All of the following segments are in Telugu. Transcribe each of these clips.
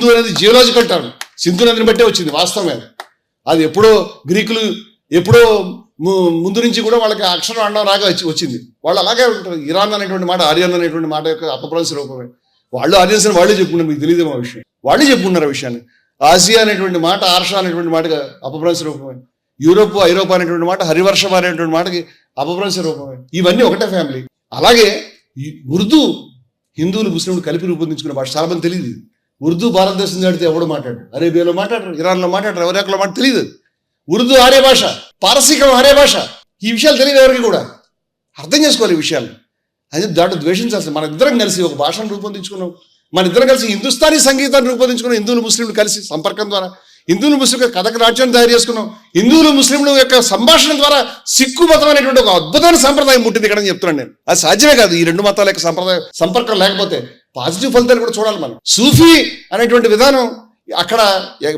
సింధు అనేది జియోలాజికల్ టర్మ్. సింధు నదిని బట్టే వచ్చింది వాస్తవమే అది. ఎప్పుడో గ్రీకులు ఎప్పుడో ము- ముందు నుంచి కూడా వాళ్ళకి అక్షరం అండం రాగా వచ్చి వచ్చింది. వాళ్ళు అలాగే ఉంటారు. ఇరాన్ అనేటువంటి మాట ఆర్యన్ అనేటువంటి మాట యొక్క అపభ్రంశ రూపమే. వాళ్ళు ఆర్యన్స్ అని వాళ్ళే చెప్పుకున్నారు మీకు తెలియదు ఆ విషయం. వాళ్ళే చెప్పుకున్నారు ఆ విషయాన్ని. ఆసియా అనేటువంటి మాట ఆర్ష అనేటువంటి మాటగా అపభ్రంశ రూపమే. యూరోప్ ఐరోపా అనేటువంటి మాట హరివర్షం అనేటువంటి మాటకి అపభ్రంశ రూపమే. ఇవన్నీ ఒకటే ఫ్యామిలీ అలాగే ఉర్దూ హిందువులు ముస్లింలు కలిపి రూపొందించుకున్న భాష చాలా మంది తెలియదు ఉర్దూ భారతదేశం దాటితే ఎవడు మాట్లాడు అరేబియాలో మాట్లాడరు ఇరాన్లో మాట్లాడరు ఎవరిలో మాట తెలియదు ఉర్దూ ఆర్య భాష పారసీకం ఆర్య భాష. ఈ విషయాలు తెలియదు ఎవరికి కూడా అర్థం చేసుకోవాలి ఈ విషయాలు. అది దాంట్లో ద్వేషించాల్సింది. మన ఇద్దరం కలిసి ఒక భాషను రూపొందించుకున్నాం. మన ఇద్దరం కలిసి హిందుస్థానీ సంగీతాన్ని రూపొందించుకున్నాం. హిందువులు ముస్లింలు కలిసి సంపర్కం ద్వారా. హిందువులు ముస్లింలు కథక రాజ్యాన్ని తయారు చేసుకున్నాం. హిందువులు ముస్లింల యొక్క సంభాషణ ద్వారా సిక్కు మతం అనేటువంటి ఒక అద్భుతమైన సంప్రదాయం పుట్టింది ఇక్కడ అని చెప్తున్నాను నేను. అది సాధ్యమే కాదు ఈ రెండు మతాల యొక్క సంప్రదాయం సంపర్కం లేకపోతే పాజిటివ్ ఫలితాలు కూడా చూడాలి మనం. సూఫీ అనేటువంటి విధానం అక్కడ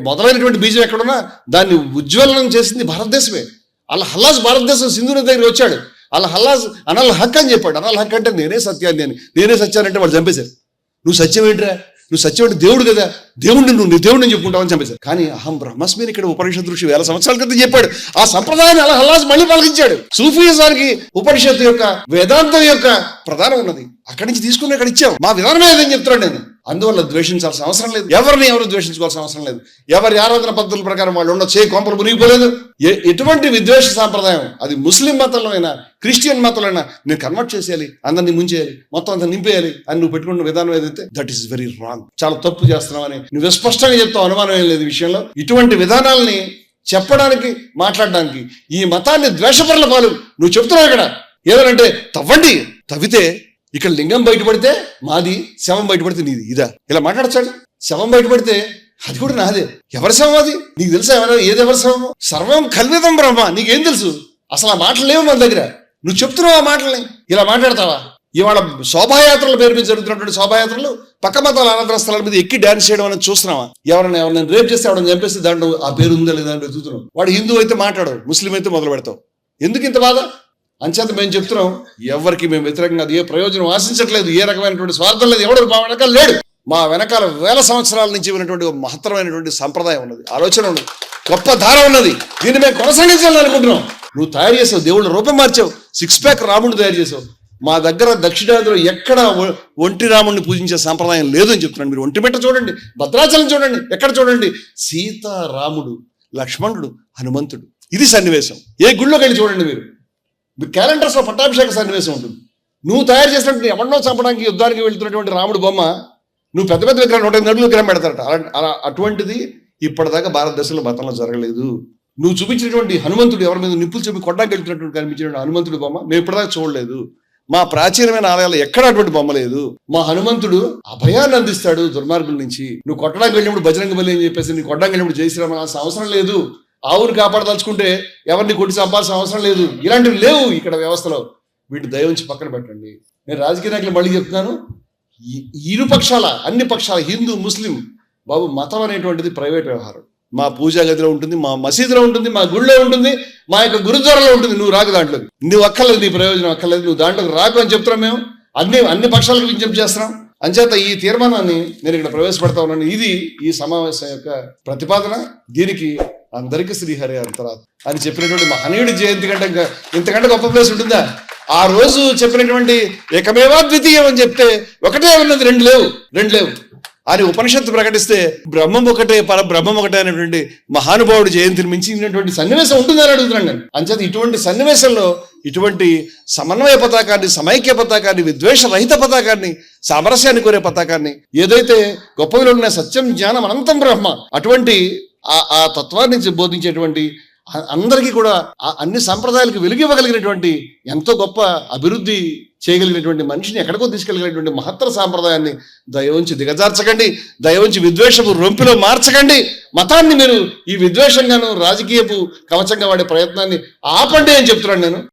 మొదలైనటువంటి బీజం ఎక్కడున్నా దాన్ని ఉజ్వలనం చేసింది భారతదేశమే. అలా హల్లాస్ భారతదేశం సింధు దగ్గర వచ్చాడు. అలా హల్లాస్ అనల్ హక్ అని చెప్పాడు. అనల్ హక్ అంటే నేనే సత్యాన్ని అని నేనే సత్యాన్ని అంటే వాళ్ళు చంపేశారు నువ్వు సత్యం ఏంట్రా? నువ్వు సత్యవాడు దేవుడు కదా దేవుడిని నువ్వు నీ దేవుడిని చెప్పుకుంటావని చంపేశారు. కానీ అహం బ్రహ్మస్మిని ఇక్కడ ఉపనిషత్ ఋషి వేల సంవత్సరాల క్రితం చెప్పాడు. ఆ సంప్రదాయాన్ని అలా హల్లాస్ మళ్ళీ పలికించాడు. సూఫీజానికి ఉపనిషత్తు యొక్క వేదాంతం యొక్క ప్రధానం ఉన్నది. అక్కడి నుంచి తీసుకుని ఇక్కడ ఇచ్చాం. మా విధానమే ఏదని చెప్తున్నాడు నేను. అందువల్ల ద్వేషించాల్సిన అవసరం లేదు. ఎవరిని ఎవరు ద్వేషించుకోవాల్సిన అవసరం లేదు. ఎవరి ఆరాధన పద్ధతుల ప్రకారం వాళ్ళు ఉండొచ్చు. ఏ కొంపలు మునిగిపోలేదు. ఎటువంటి విద్వేష సాంప్రదాయం అది ముస్లిం మతంలో అయినా క్రిస్టియన్ మతంలో అయినా నేను కన్వర్ట్ చేసేయాలి అందరిని ముంచేయాలి మొత్తం అంతా నింపేయాలి అని నువ్వు పెట్టుకున్న విధానం ఏదైతే దట్ ఈస్ వెరీ రాంగ్ చాలా తప్పు చేస్తున్నావని నువ్వు స్పష్టంగా చెప్తావు అనుమానం ఏం లేదు విషయంలో. ఇటువంటి విధానాల్ని చెప్పడానికి మాట్లాడడానికి ఈ మతాన్ని ద్వేషపరుల పాలు నువ్వు చెప్తున్నావు ఇక్కడ. ఏదనంటే తవ్వండి తవ్వితే ఇక్కడ లింగం బయటపడితే మాది శవం బయటపడితే నీది. ఇదా. ఇలా మాట్లాడచ్చాడు. శవం బయటపడితే అది కూడా నాదే. ఎవరి శవం అది? నీకు తెలుసా ఎవరు ఏది ఎవరి శవము? సర్వం కల్విదం బ్రహ్మ. నీకేం తెలుసు? అసలు ఆ మాటలు లేవు మన దగ్గర. నువ్వు చెప్తున్నావు ఆ మాటల్ని. ఇలా మాట్లాడతావా? ఇవాళ శోభాయాత్రల పేరు మీద జరుగుతున్నటువంటి శోభాయాత్రలు పక్క మతాల అనంతర స్థలాల మీద ఎక్కి డాన్స్ చేయడం అనేది చూస్తున్నావా? ఎవరైనా ఎవరైనా రేపు చేస్తే ఎవరైనా చంపేస్తే దాంట్లో ఆ పేరు ఉందా లేదా అని వెతుకుతున్నావు. వాడు హిందూ అయితే మాట్లాడవు ముస్లిం అయితే మొదలు పెడతావు. ఎందుకు ఇంత బాధ? అంచేత మేము చెప్తున్నాం ఎవరికి మేము వ్యతిరేకంగా అది ఏ ప్రయోజనం ఆశించట్లేదు ఏ రకమైనటువంటి స్వార్థం లేదు ఎవడు మా వెనకాల లేడు. మా వెనకాల వేల సంవత్సరాల నుంచి ఉన్నటువంటి ఒక మహత్తరమైనటువంటి సంప్రదాయం ఉన్నది ఆలోచన ఉన్నది గొప్ప ధార ఉన్నది. దీన్ని మేము కొనసాగించాలని అనుకుంటున్నాం. నువ్వు తయారు చేసావు దేవుళ్ళ రూపం మార్చావు సిక్స్ ప్యాక్ రాముడిని తయారు చేసావు. మా దగ్గర దక్షిణాదిలో ఎక్కడ ఒంటి రాముడిని పూజించే సంప్రదాయం లేదు అని చెప్తున్నాను. మీరు ఒంటిమిట్ట చూడండి భద్రాచలం చూడండి ఎక్కడ చూడండి? సీతారాముడు లక్ష్మణుడు హనుమంతుడు. ఇది సన్నివేశం. ఏ గుళ్ళోకి వెళ్ళి చూడండి మీరు. క్యాలెండర్స్లో క్యాలెండర్స్ పట్టాభిషేక సన్నివేశం ఉంటుంది. నువ్వు తయారు చేసినట్టు ఎవరినో చంపడానికి యుద్ధానికి వెళ్తున్నటువంటి రాముడు బొమ్మ నువ్వు పెద్ద పెద్ద విగ్రహం నూట ఎనిమిది విగ్రహం పెడతారట. అలా అటువంటిది ఇప్పటిదాకా భారతదేశంలో మతంలో జరగలేదు. నువ్వు చూపించినటువంటి హనుమంతుడు ఎవరి మీద నిప్పులు చూపి కొట్టడానికి వెళ్తున్నటువంటి కనిపించిన హనుమంతుడి బొమ్మ మేము ఇప్పటిదాకా చూడలేదు. మా ప్రాచీనమైన ఆలయాలు ఎక్కడ అటువంటి బొమ్మ లేదు. మా హనుమంతుడు అభయాన్ని అందిస్తాడు దుర్మార్గుల నుంచి. నువ్వు కొట్టడానికి వెళ్ళినప్పుడు బజరంగ బలి అని చెప్పేసి నీ కొట్టడానికి వెళ్ళినప్పుడు జయశ్రీరామ అవసరం లేదు. ఆవుని కాపాడదలుచుకుంటే ఎవరిని కొట్టి చంపాల్సిన అవసరం లేదు. ఇలాంటివి లేవు ఇక్కడ వ్యవస్థలో. వీటిని దయవుంచి పక్కన పెట్టండి. నేను రాజకీయ నాయకులు మళ్ళీ చెప్తున్నాను. ఇరు పక్షాల అన్ని పక్షాల హిందూ ముస్లిం బాబు మతం అనేటువంటిది ప్రైవేట్ వ్యవహారం. మా పూజా గదిలో ఉంటుంది మా మసీదులో ఉంటుంది మా గుళ్ళో ఉంటుంది మా యొక్క గురుద్వారాలో ఉంటుంది. నువ్వు రాకు దాంట్లోకి నువ్వు అక్కర్లేదు నీ ప్రయోజనం అక్కర్లేదు. నువ్వు దాంట్లోకి రాకు అని చెప్తున్నాం మేము. అన్ని అన్ని పక్షాలకు విజ్ఞప్తి చేస్తున్నాం. అంచేత ఈ తీర్మానాన్ని నేను ఇక్కడ ప్రవేశపెడతా ఉన్నాను. ఇది ఈ సమావేశం యొక్క ప్రతిపాదన. దీనికి అందరికీ శ్రీహరి అంతరాత్ అని చెప్పినటువంటి మహనీయుడి జయంతి కంటే ఇంతకంటే గొప్ప ప్లేస్ ఉంటుందా? ఆ రోజు చెప్పినటువంటి ఏకమేవా ద్వితీయం అని చెప్తే ఒకటే ఉన్నది రెండు లేవు రెండు లేవు. అని ఉపనిషత్తు ప్రకటిస్తే బ్రహ్మం ఒకటే పర బ్రహ్మం ఒకటే అనేటువంటి మహానుభావుడు జయంతిని మించినటువంటి సన్నివేశం ఉంటుందని అడుగుతున్నాను నేను. అంచేత ఇటువంటి సన్నివేశంలో ఇటువంటి సమన్వయ పతాకాన్ని సమైక్య పతాకాన్ని విద్వేష రహిత పతాకాన్ని సామరస్యాన్ని కోరే పతాకాన్ని ఏదైతే గొప్ప విలువలు సత్యం జ్ఞానం అనంతం బ్రహ్మ అటువంటి ఆ ఆ తత్వాన్ని బోధించేటువంటి అందరికీ కూడా ఆ అన్ని సంప్రదాయాలకు వెలుగివ్వగలిగినటువంటి ఎంతో గొప్ప అభివృద్ధి చేయగలిగినటువంటి మనిషిని ఎక్కడికో తీసుకెళ్ళగలిగినటువంటి మహత్తర సాంప్రదాయాన్ని దయవంచి దిగజార్చకండి దయవంచి విద్వేషపు రొంపిలో మార్చకండి. మతాన్ని మీరు ఈ విద్వేషంగాను రాజకీయపు కవచంగా వాడే ప్రయత్నాన్ని ఆపండి అని చెప్తున్నాను నేను.